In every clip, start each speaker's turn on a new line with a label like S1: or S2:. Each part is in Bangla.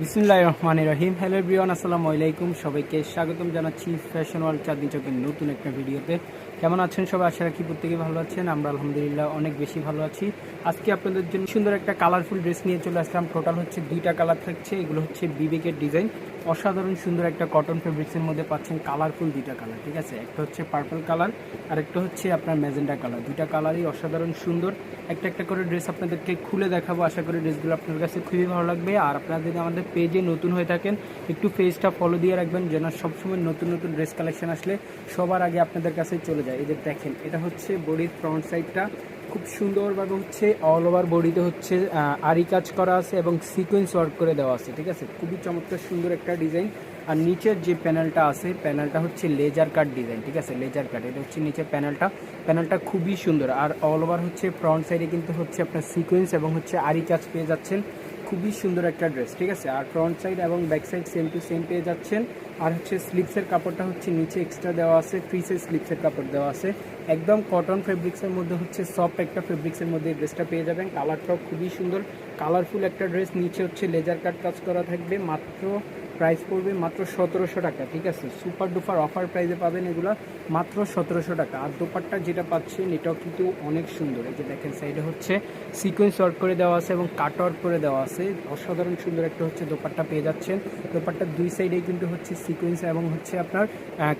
S1: বিসমুল্লাহ রহমান রহিম হ্যালো ব্রিয়ান আসসালামু আলাইকুম। সবাইকে স্বাগতম জানাচ্ছি ফ্যাশন ওয়ার্ল্ড চাঁদনি চকের নতুন একটা ভিডিওতে। কেমন আছেন সবাই? আশা রাখি প্রত্যেকে ভালো আছেন। আমরা আলহামদুলিল্লাহ অনেক বেশি ভালো আছি। আজকে আপনাদের জন্য সুন্দর একটা কালারফুল ড্রেস নিয়ে চলে আসলাম। টোটাল হচ্ছে দুইটা কালার থাকছে। এগুলো হচ্ছে বিবেকের ডিজাইন অসাধারণ সুন্দর একটা কটন ফেব্রিক্সের মধ্যে পাচ্ছেন কালারফুল দুইটা কালার ঠিক আছে? একটা হচ্ছে পার্পল কালার আর একটা হচ্ছে আপনার ম্যাজেন্ডা কালার দুইটা কালারই অসাধারণ সুন্দর। একটা একটা করে ড্রেস আপনাদেরকে খুলে দেখাবো। আশা করি ড্রেসগুলো আপনার কাছে খুবই ভালো লাগবে। আর আপনারা যদি আমাদের পেজে নতুন হয়ে থাকেন, একটু পেজটা ফলো দিয়ে রাখবেন যেন সবসময় নতুন নতুন ড্রেস কালেকশন আসলে সবার আগে আপনাদের কাছে চলে যায়। এদের দেখেন, এটা হচ্ছে বডির ফ্রন্ট সাইডটা খুব সুন্দরভাবে হচ্ছে অল ওভার বডিতে হচ্ছে আরি কাজ করা আছে এবং সিকোয়েন্স ওয়ার্ক করে দেওয়া আছে, ঠিক আছে? খুবই চমৎকার সুন্দর একটা ডিজাইন আর নিচের যে প্যানেলটা আছে প্যানেলটা হচ্ছে লেজার কাট ডিজাইন ঠিক আছে? লেজার কাট এটা হচ্ছে নিচের প্যানেলটা প্যানেলটা খুবই সুন্দর। আর অল ওভার হচ্ছে ফ্রন্ট সাইডে কিন্তু হচ্ছে আপনার সিকোয়েন্স এবং হচ্ছে আরি কাজ পেয়ে যাচ্ছেন। খুবই সুন্দর একটা ড্রেস ঠিক আছে? আর ফ্রন্ট সাইড এবং back side same to same পেয়ে যাচ্ছেন। আর হচ্ছে স্লিপসের কাপড়টা হচ্ছে নিচে এক্সট্রা দেওয়া আছে ফ্রি সাইজ স্লিপসের কাপড় দেওয়া আছে। একদম কটন ফেব্রিক্সের মধ্যে হচ্ছে সফট একটা ফেব্রিক্সের মধ্যে এই ড্রেসটা পেয়ে যাবেন। কালারটাও খুবই সুন্দর। কালারফুল একটা ড্রেস নিচে হচ্ছে লেজার কাট কাজ করা থাকবে। মাত্র প্রাইস পড়বে মাত্র সতেরোশো টাকা, ঠিক আছে? সুপার ডুপার অফার প্রাইসে পাবেন এগুলো মাত্র সতেরোশো টাকা। আর দোপাট্টা যেটা পাচ্ছেন, এটাও কিন্তু অনেক সুন্দর। এই যে দেখেন সাইডে হচ্ছে সিকোয়েন্স ওয়ার্ক করে দেওয়া আছে এবং কাট ওয়ার্ক করে দেওয়া আছে। অসাধারণ সুন্দর একটা হচ্ছে দোপাট্টা পেয়ে যাচ্ছেন। দোপাট্টার দুই সাইডে কিন্তু হচ্ছে সিকোয়েন্স এবং হচ্ছে আপনার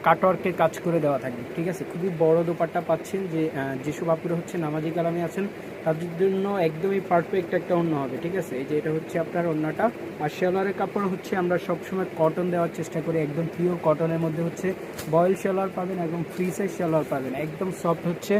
S1: কাট ওয়ার্কের কাজ করে দেওয়া থাকবে, ঠিক আছে? খুবই বড় দোপাট্টা পাচ্ছেন যে যেসব আপুরে হচ্ছে নামাজি কালামে আছেন। তাদের জন্য একদমই পারফেক্ট একটা অন্য হবে, ঠিক আছে? এই যে এটা হচ্ছে আপনার অন্যটা। আর শেলোয়ারের কাপড় হচ্ছে আমরা সবসময় কটন দেওয়ার চেষ্টা করি, একদম পিওর কটনের মধ্যে হচ্ছে বয়েল শেলোয়ার পাবেন এবং ফ্রি সাইজ পাবেন। একদম সফট হচ্ছে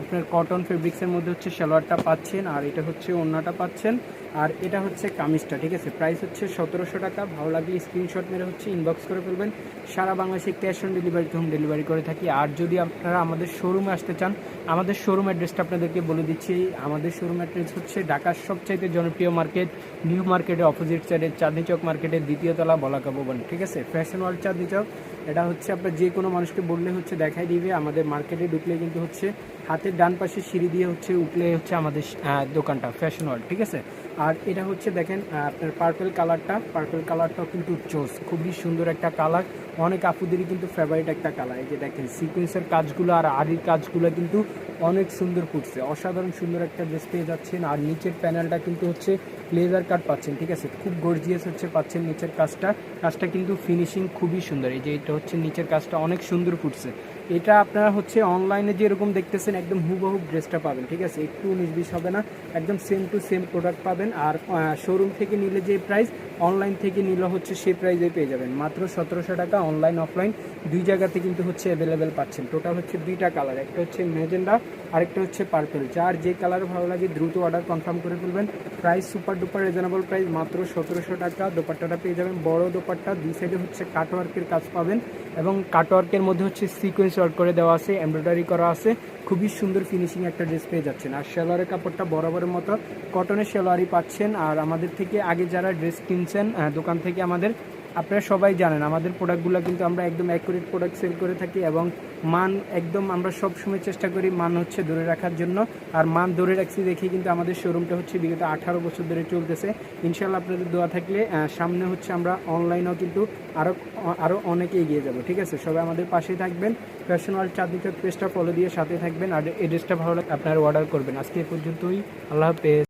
S1: আপনার কটন ফেব্রিক্সের মধ্যে হচ্ছে শেলোয়ারটা পাচ্ছেন আর এটা হচ্ছে অন্যটা পাচ্ছেন। আর এটা হচ্ছে কামিজটা, ঠিক আছে? প্রাইস হচ্ছে সতেরোশো টাকা। ভালো লাগলে স্ক্রিনশট মেরে হচ্ছে ইনবক্স করে ফেলবেন। সারা বাংলাদেশে ক্যাশ অন ডেলিভারিতে হোম ডেলিভারি করে থাকি। আর যদি আপনারা আমাদের শোরুমে আসতে চান, আমাদের শোরুম অ্যাড্রেসটা আপনাদেরকে বলে দিচ্ছি। আমাদের শোরুম অ্যাড্রেস হচ্ছে ঢাকার সবচাইতে জনপ্রিয় মার্কেট নিউ মার্কেটের অপোজিট সাইডে চাঁদনি চক মার্কেটের দ্বিতীয় তলা বলাকা ভবন, ঠিক আছে? Fashion world Chandni Chowk. এটা হচ্ছে আপনার যে কোনো মানুষকে বললে হচ্ছে দেখাই দিবে, আমাদের মার্কেটে ঢুকলে কিন্তু হচ্ছে হাতের ডান পাশে সিঁড়ি দিয়ে হচ্ছে উঠলে হচ্ছে আমাদের দোকানটা ফ্যাশন ওয়ার্ল্ড ঠিক আছে? আর এটা হচ্ছে দেখেন আপনার পার্পল কালারটা পার্পেল কালারটাও কিন্তু চোস, খুবই সুন্দর একটা কালার অনেক আপুদেরই কিন্তু ফেভারিট একটা কালার এই যে দেখেন সিকুয়েন্সের কাজগুলো আর আরির কাজগুলো কিন্তু অনেক সুন্দর ফুটছে অসাধারণ সুন্দর একটা ড্রেস পেয়ে যাচ্ছেন, আর নিচের প্যানেলটা কিন্তু হচ্ছে লেজার কাট পাচ্ছেন, ঠিক আছে? খুব গর্জিয়াস হচ্ছে পাচ্ছেন নিচের কাজটা। কাজটা কিন্তু ফিনিশিং খুবই সুন্দর। এই যে এটা হচ্ছে নিচের কাজটা অনেক সুন্দর ফুটছে। এটা আপনারা হচ্ছে অনলাইনে যেরকম দেখতেছেন, একদম হুবহু ড্রেসটা পাবেন, ঠিক আছে? একটু নির্বিষ হবে না। একদম সেম টু সেম প্রোডাক্ট পাবেন। আর শোরুম থেকে নিলে যে প্রাইস অনলাইন থেকে নিলে হচ্ছে সেই প্রাইসে পেয়ে যাবেন। মাত্র সতেরোশো টাকা অনলাইন অফলাইন দুই জায়গাতে কিন্তু হচ্ছে অ্যাভেলেবেল পাচ্ছেন। টোটাল হচ্ছে দুইটা কালার একটা হচ্ছে মেজেন্ডা আরেকটা হচ্ছে পার্পল যার যে কালার ভালো লাগে দ্রুত অর্ডার কনফার্ম করে ফেলবেন। Price super duper reasonable price মাত্র সতেরোশো টাকা। দোপাট্টাটা পেয়ে যাবেন। বড় দোপাট্টা, দুই সাইডে হচ্ছে কাটওয়ার্কের কাজ পাবেন। এবং কাটওয়ার্কের মধ্যে হচ্ছে সিকোয়েন্স ওয়ার্ক করে দেওয়া আছে এমব্রয়ডারি করা আছে। খুবই সুন্দর ফিনিশিং একটা ড্রেস পেয়ে যাচ্ছেন। আর সেলোয়ারের কাপড়টা বরাবরের মতো কটনের সেলোয়ারই পাচ্ছেন। আর আমাদের থেকে আগে যারা ড্রেস কিনছেন দোকান থেকে আমাদের আপনারা সবাই জানেন, আমাদের প্রোডাক্টগুলো কিন্তু আমরা একদম অ্যাকুরেট প্রোডাক্ট সেল করে থাকি এবং মান একদম আমরা সব সময় চেষ্টা করি মান হচ্ছে ধরে রাখার জন্য। আর মান ধরে রাখছি দেখে কিন্তু আমাদের শোরুমটা হচ্ছে বিগত আঠারো বছর ধরে চলতেছে। ইনশাল্লাহ আপনাদের দোয়া থাকলে সামনে হচ্ছে আমরা অনলাইনেও কিন্তু আরও আরও অনেকে এগিয়ে যাব, ঠিক আছে? সবাই আমাদের পাশেই থাকবেন ফ্যাশন ওয়ার্ল্ড চাঁদনি চক পেজটা ফলো দিয়ে সাথে থাকবেন, আর এড্রেসটা ভালো লাগে আপনারা অর্ডার করবেন। আজকে এ পর্যন্তই, আল্লাহ হাফেজ।